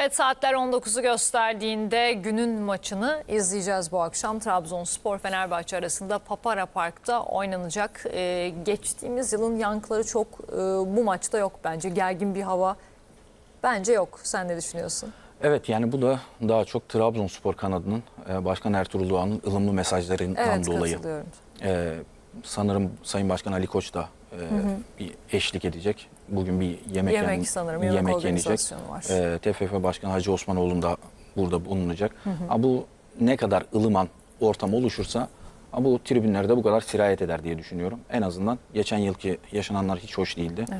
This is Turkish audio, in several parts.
Evet saatler 19'u gösterdiğinde günün maçını izleyeceğiz bu akşam. Trabzonspor Fenerbahçe arasında Papara Park'ta oynanacak. Ee, geçtiğimiz yılın yankıları çok e, bu maçta yok bence. Gergin bir hava bence yok. Sen ne düşünüyorsun? Evet yani bu da daha çok Trabzonspor kanadının e, Başkan Ertuğrul Doğan'ın ılımlı mesajlarından Evet dolayı. katılıyorum. E, sanırım Sayın Başkan Ali Koç da e, bir eşlik edecek. Bugün bir yemek, Yemek yen- sanırım, yemek yenecek. organizasyonu var. E, TFF Başkanı Hacı Osmanoğlu da burada bulunacak. Ama bu ne kadar ılıman ortam oluşursa ama bu tribünlerde bu kadar sirayet eder diye düşünüyorum. En azından geçen yılki yaşananlar hiç hoş değildi. E,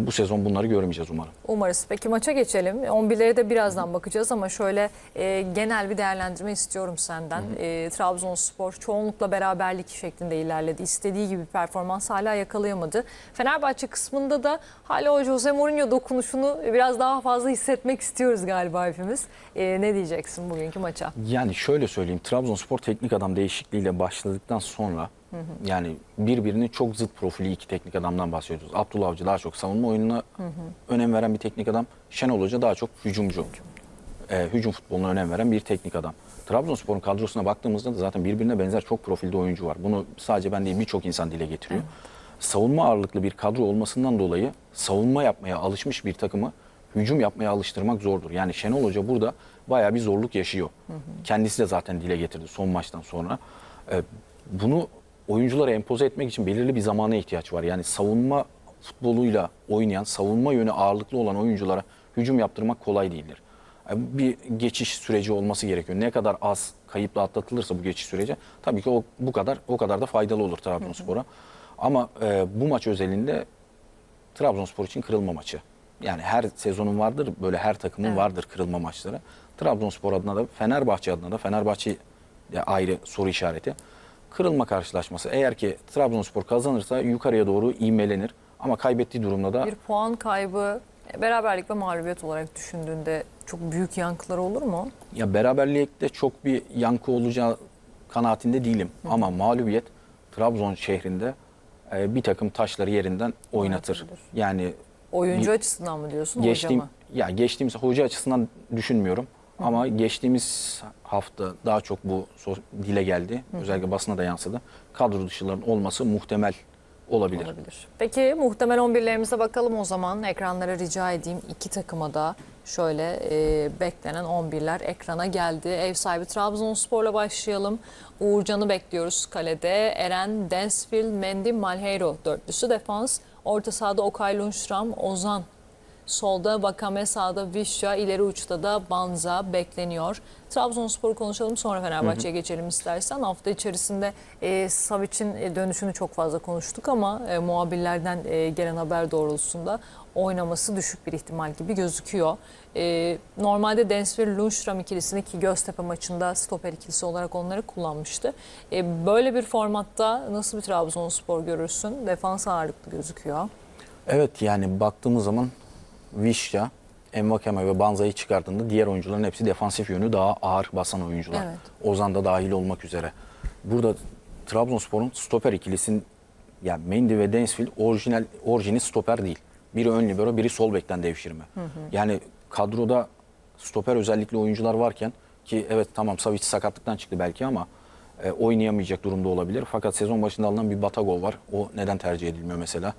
bu sezon bunları görmeyeceğiz umarım. Umarız. Peki maça geçelim. 11'lere de birazdan bakacağız ama şöyle e, genel bir değerlendirme istiyorum senden. E, Trabzonspor çoğunlukla beraberlik şeklinde ilerledi. İstediği gibi performans hala yakalayamadı. Fenerbahçe kısmında da hala o Jose Mourinho dokunuşunu biraz daha fazla hissetmek istiyoruz galiba hepimiz. E, ne diyeceksin bugünkü maça? Yani şöyle söyleyeyim Trabzonspor teknik adam değişikliğiyle başladıktan sonra yani birbirinin çok zıt profili iki teknik adamdan bahsediyoruz. Abdullah Avcı daha çok savunma oyununa önem veren bir teknik adam. Şenol Hoca daha çok hücumcu. e, hücum futboluna önem veren bir teknik adam. Trabzonspor'un kadrosuna baktığımızda da zaten birbirine benzer çok profilde oyuncu var. Bunu sadece ben değil birçok insan dile getiriyor. Savunma ağırlıklı bir kadro olmasından dolayı savunma yapmaya alışmış bir takımı hücum yapmaya alıştırmak zordur. Yani Şenol Hoca burada bayağı bir zorluk yaşıyor. Kendisi de zaten dile getirdi son maçtan sonra. E, bunu oyunculara empoze etmek için belirli bir zamana ihtiyaç var. Yani savunma futboluyla oynayan, savunma yönü ağırlıklı olan oyunculara hücum yaptırmak kolay değildir. Yani bir geçiş süreci olması gerekiyor. Ne kadar az kayıpla atlatılırsa bu geçiş süreci tabii ki o bu kadar o kadar da faydalı olur Trabzonspor'a. Ama e, bu maç özelinde Trabzonspor için kırılma maçı. Yani her sezonun vardır böyle her takımın Evet. vardır kırılma maçları. Trabzonspor adına da Fenerbahçe adına da Fenerbahçe ayrı soru işareti. Kırılma karşılaşması. Eğer ki Trabzonspor kazanırsa yukarıya doğru ivmelenir. Ama kaybettiği durumda da Bir puan kaybı beraberlik ve mağlubiyet olarak düşündüğünde çok büyük yankıları olur mu? ya beraberlikte çok bir yankı olacağı kanaatinde değilim. Ama mağlubiyet Trabzon şehrinde e, bir takım taşları yerinden oynatır. Yani Oyuncu Bir- açısından mı diyorsun geçtiğim hoca mı? ya geçtiğimiz hoca açısından düşünmüyorum. Ama geçtiğimiz hafta daha çok bu dile geldi. Özellikle basına da yansıdı. Kadro dışıların olması muhtemel olabilir. Olabilir. Peki muhtemel 11'lerimize bakalım o zaman. Ekranlara rica edeyim. İki takıma da şöyle e, beklenen 11'ler ekrana geldi. Ev sahibi Trabzonspor'la başlayalım. Uğurcan'ı bekliyoruz kalede. Eren, Densfield, Mendy, Malheiro dörtlüsü defans. Orta sahada Okay Lundstram, Ozan Solda Vakame, sağda Vişya, ileri uçta da Banza bekleniyor. Trabzonspor'u konuşalım sonra Fenerbahçe'ye geçelim istersen. Hafta içerisinde e, Savic'in e, dönüşünü çok fazla konuştuk ama e, muhabirlerden e, gelen haber doğrultusunda oynaması düşük bir ihtimal gibi gözüküyor. E, normalde Densville Lundstram ikilisini ki Göztepe maçında stoper ikilisi olarak onları kullanmıştı. E, böyle bir formatta nasıl bir Trabzonspor görürsün? Defans ağırlıklı gözüküyor. Evet yani baktığımız zaman Vişya, Envakame ve Banza'yı çıkardığında diğer oyuncuların hepsi defansif yönü daha ağır basan oyuncular. Evet. Ozan da dahil olmak üzere. Burada Trabzonspor'un stoper ikilisinin yani Mendy ve Densfield orijinal orijini stoper değil. Biri ön libero, biri sol bekten devşirme. Yani kadroda stoper özellikli oyuncular varken ki evet tamam Savic sakatlıktan çıktı belki ama e, oynayamayacak durumda olabilir. Fakat sezon başında alınan bir Batagov var. O neden tercih edilmiyor mesela?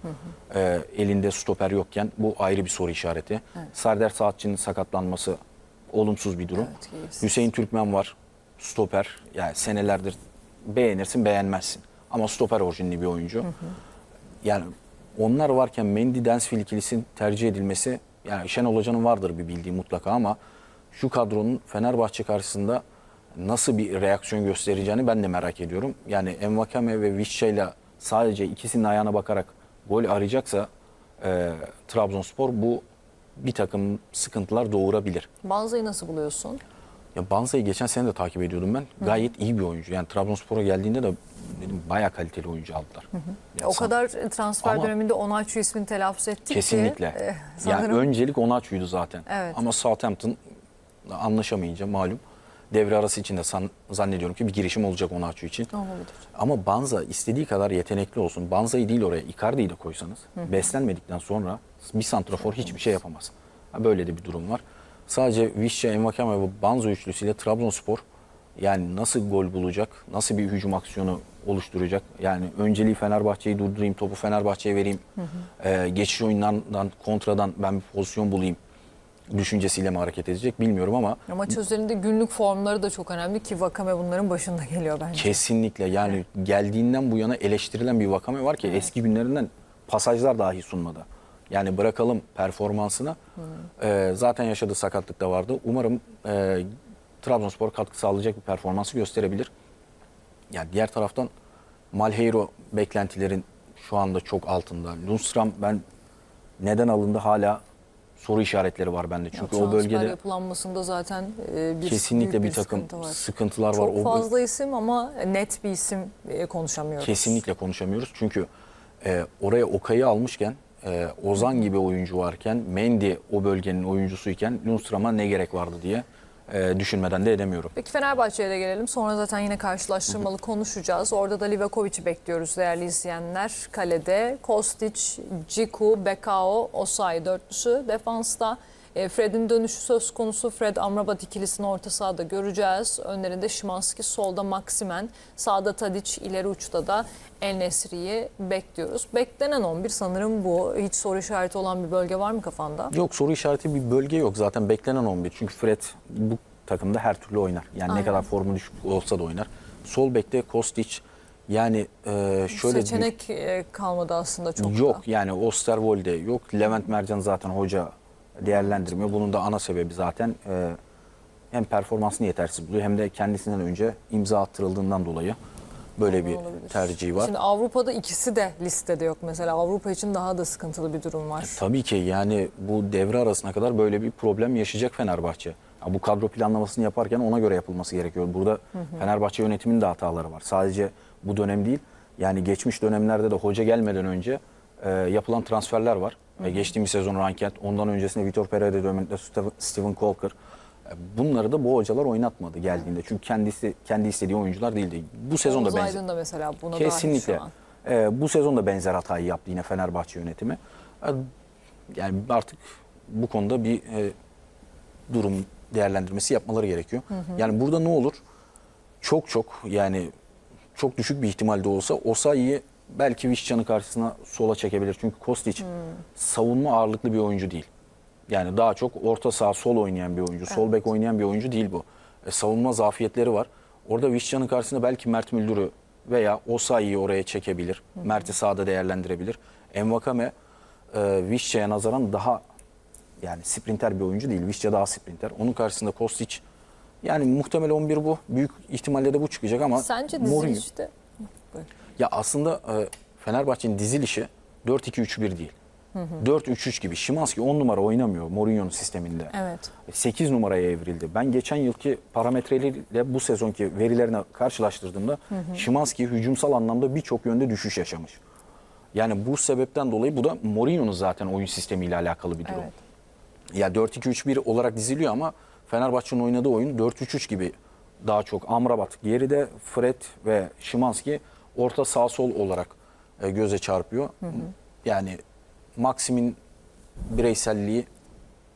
E, elinde stoper yokken bu ayrı bir soru işareti. Serdar Saatçı'nın sakatlanması olumsuz bir durum. Evet. Hüseyin Türkmen var. Stoper. Yani senelerdir beğenirsin beğenmezsin. Ama stoper orijinli bir oyuncu. Yani onlar varken Mendy Densfield ikilisinin tercih edilmesi yani Şenol Hoca'nın vardır bir bildiği mutlaka ama şu kadronun Fenerbahçe karşısında nasıl bir reaksiyon göstereceğini ben de merak ediyorum. Yani Envakame ve Vişça ile sadece ikisinin ayağına bakarak gol arayacaksa e, Trabzonspor bu bir takım sıkıntılar doğurabilir. Banza'yı nasıl buluyorsun? Ya Banza'yı geçen sene de takip ediyordum ben. Gayet iyi bir oyuncu. Yani Trabzonspor'a geldiğinde de dedim bayağı kaliteli oyuncu aldılar. Ya o san- kadar transfer Ama- döneminde Onaçu ismini telaffuz ettik Kesinlikle. ki. e, yani sanırım öncelik Onaçu'ydu zaten. Evet. Ama Southampton anlaşamayınca malum devre arası için de san- zannediyorum ki bir girişim olacak Onaçu için. olabilir. Ama Banza istediği kadar yetenekli olsun. Banza'yı değil oraya Icardi'yi de koysanız beslenmedikten sonra bir santrafor hiçbir şey yapamaz. Ha, Böyle de bir durum var. Sadece Vişça, Envakame ve Banzo üçlüsüyle Trabzonspor yani nasıl gol bulacak, nasıl bir hücum aksiyonu oluşturacak? Yani önceliği Fenerbahçe'yi durdurayım, topu Fenerbahçe'ye vereyim, Ee, geçiş oyunlarından, kontradan ben bir pozisyon bulayım düşüncesiyle mi hareket edecek bilmiyorum ama Ya Maç özelinde günlük formları da çok önemli ki Vakame bunların başında geliyor bence. Kesinlikle yani geldiğinden bu yana eleştirilen bir vakame var ki eski günlerinden pasajlar dahi sunmadı. Yani bırakalım performansını. Ee, zaten yaşadığı sakatlık da vardı. Umarım e, Trabzonspor katkı sağlayacak bir performansı gösterebilir. Yani diğer taraftan Malheiro beklentilerin şu anda çok altında. Lundstram ben neden alındı hala soru işaretleri var bende. Çünkü o bölgede yapılanmasında zaten e, bir kesinlikle büyük bir takım sıkıntı var. sıkıntılar var. Çok O bö- fazla isim ama net bir isim e, konuşamıyoruz. Kesinlikle konuşamıyoruz. Çünkü e, oraya Okay'ı almışken, e, Ozan gibi oyuncu varken, Mendy o bölgenin oyuncusuyken Lundstram'a ne gerek vardı diye e, düşünmeden de edemiyorum. Peki Fenerbahçe'ye de gelelim. Sonra zaten yine karşılaştırmalı konuşacağız. Orada da Livakovic'i bekliyoruz değerli izleyenler. Kalede Kostic, Ciku, Bekao, Osayi dörtlüsü. Defansta e, Fred'in dönüşü söz konusu. Fred Amrabat ikilisini orta sahada göreceğiz. Önlerinde Şimanski, solda Maksimen, sağda Tadic, ileri uçta da El Nesri'yi bekliyoruz. Beklenen 11 sanırım bu. Hiç soru işareti olan bir bölge var mı kafanda? Yok soru işareti bir bölge yok zaten beklenen 11. Çünkü Fred bu takımda her türlü oynar. Yani Aynen. ne kadar formu düşük olsa da oynar. Sol bekte Kostic yani e, şöyle bir- Seçenek e, kalmadı aslında çok da. Yok yani Osterwolde yok. Levent Mercan zaten hoca değerlendirmiyor. Bunun da ana sebebi zaten e, hem performansını yetersiz buluyor hem de kendisinden önce imza attırıldığından dolayı böyle bir Olabilir. tercihi var. Şimdi Avrupa'da ikisi de listede yok mesela. Avrupa için daha da sıkıntılı bir durum var. Tabii ki yani bu devre arasına kadar böyle bir problem yaşayacak Fenerbahçe. Ya bu kadro planlamasını yaparken ona göre yapılması gerekiyor. Burada Fenerbahçe yönetiminin de hataları var. Sadece bu dönem değil. Yani geçmiş dönemlerde de hoca gelmeden önce e, yapılan transferler var. E, geçtiğimiz sezon Rankent, ondan öncesinde Vitor Pereira döneminde Steven- Colker. E, bunları da bu hocalar oynatmadı geldiğinde. Çünkü kendisi kendi istediği oyuncular değildi. Bu sezon da benzer. Da mesela buna Kesinlikle. Ee, bu sezon da benzer hatayı yaptı yine Fenerbahçe yönetimi. Ee, Yani artık bu konuda bir e, durum değerlendirmesi yapmaları gerekiyor. Yani burada ne olur? Çok çok yani çok düşük bir ihtimalde olsa Osayi'yi belki Vişcan'ın karşısına sola çekebilir. Çünkü Kostic savunma ağırlıklı bir oyuncu değil. Yani daha çok orta saha sol oynayan bir oyuncu. Sol bek oynayan bir oyuncu değil bu. E, savunma zafiyetleri var. Orada Vişcan'ın karşısında belki Mert Müldür'ü veya Osayi'yi oraya çekebilir. Mert'i sağda değerlendirebilir. Envakame e, Vişça'ya nazaran daha yani sprinter bir oyuncu değil. Vişça daha sprinter. Onun karşısında Kostic yani muhtemel 11 bu. Büyük ihtimalle de bu çıkacak ama Sence Mourinho- dizilişte Buyur. Ya aslında e, Fenerbahçe'nin dizilişi 4-2-3-1 değil. 4-3-3 gibi. Şimanski 10 numara oynamıyor Mourinho'nun sisteminde. evet. 8 numaraya evrildi. Ben geçen yılki parametreleriyle bu sezonki verilerine karşılaştırdığımda Şimanski hücumsal anlamda birçok yönde düşüş yaşamış. Yani bu sebepten dolayı bu da Mourinho'nun zaten oyun sistemiyle alakalı bir durum. Evet. Ya 4-2-3-1 olarak diziliyor ama Fenerbahçe'nin oynadığı oyun 4-3-3 gibi daha çok. Amrabat geride Fred ve Şimanski orta sağ sol olarak e, göze çarpıyor. Yani Maksim'in bireyselliği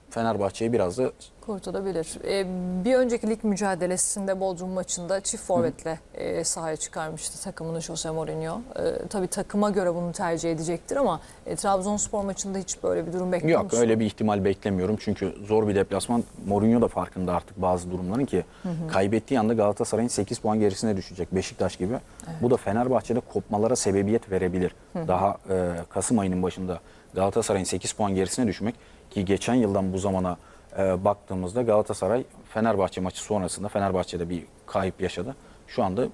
Fenerbahçe'ye biraz da Kurtulabilir. Ee, bir önceki lig mücadelesinde Bodrum maçında çift forvetle e, sahaya çıkarmıştı takımını Jose Mourinho. Ee, tabii takıma göre bunu tercih edecektir ama e, Trabzonspor maçında hiç böyle bir durum bekliyor Yok musun? öyle bir ihtimal beklemiyorum. Çünkü zor bir deplasman. Mourinho da farkında artık bazı durumların ki kaybettiği anda Galatasaray'ın 8 puan gerisine düşecek Beşiktaş gibi. Bu da Fenerbahçe'de kopmalara sebebiyet verebilir. Daha e, Kasım ayının başında Galatasaray'ın 8 puan gerisine düşmek ki geçen yıldan bu zamana e, baktığımızda Galatasaray Fenerbahçe maçı sonrasında Fenerbahçe'de bir kayıp yaşadı. Şu anda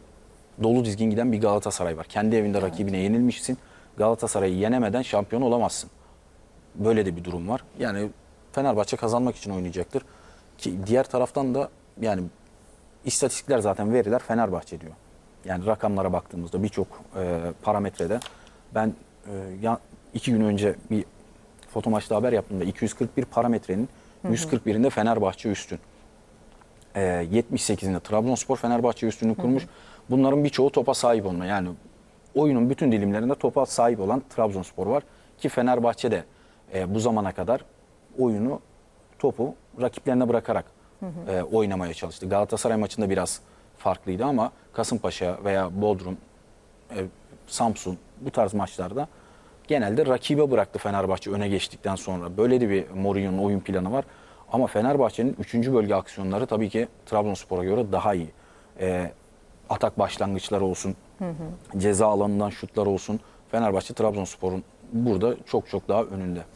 dolu dizgin giden bir Galatasaray var. Kendi evinde rakibine yenilmişsin. Galatasaray'ı yenemeden şampiyon olamazsın. Böyle de bir durum var. Yani Fenerbahçe kazanmak için oynayacaktır. Ki diğer taraftan da yani istatistikler zaten veriler Fenerbahçe diyor. Yani rakamlara baktığımızda birçok e, parametrede ben e, ya, iki gün önce bir foto maçta haber yaptığımda 241 parametrenin 141'inde Fenerbahçe üstün. E, 78'inde Trabzonspor Fenerbahçe üstünlüğü kurmuş. Bunların birçoğu topa sahip olma. Yani oyunun bütün dilimlerinde topa sahip olan Trabzonspor var. Ki Fenerbahçe de e, bu zamana kadar oyunu, topu rakiplerine bırakarak e, oynamaya çalıştı. Galatasaray maçında biraz farklıydı ama Kasımpaşa veya Bodrum, e, Samsun bu tarz maçlarda genelde rakibe bıraktı Fenerbahçe öne geçtikten sonra. Böyle de bir Mourinho'nun oyun planı var. Ama Fenerbahçe'nin 3. bölge aksiyonları tabii ki Trabzonspor'a göre daha iyi. E, atak başlangıçları olsun, ceza alanından şutlar olsun. Fenerbahçe Trabzonspor'un burada çok çok daha önünde.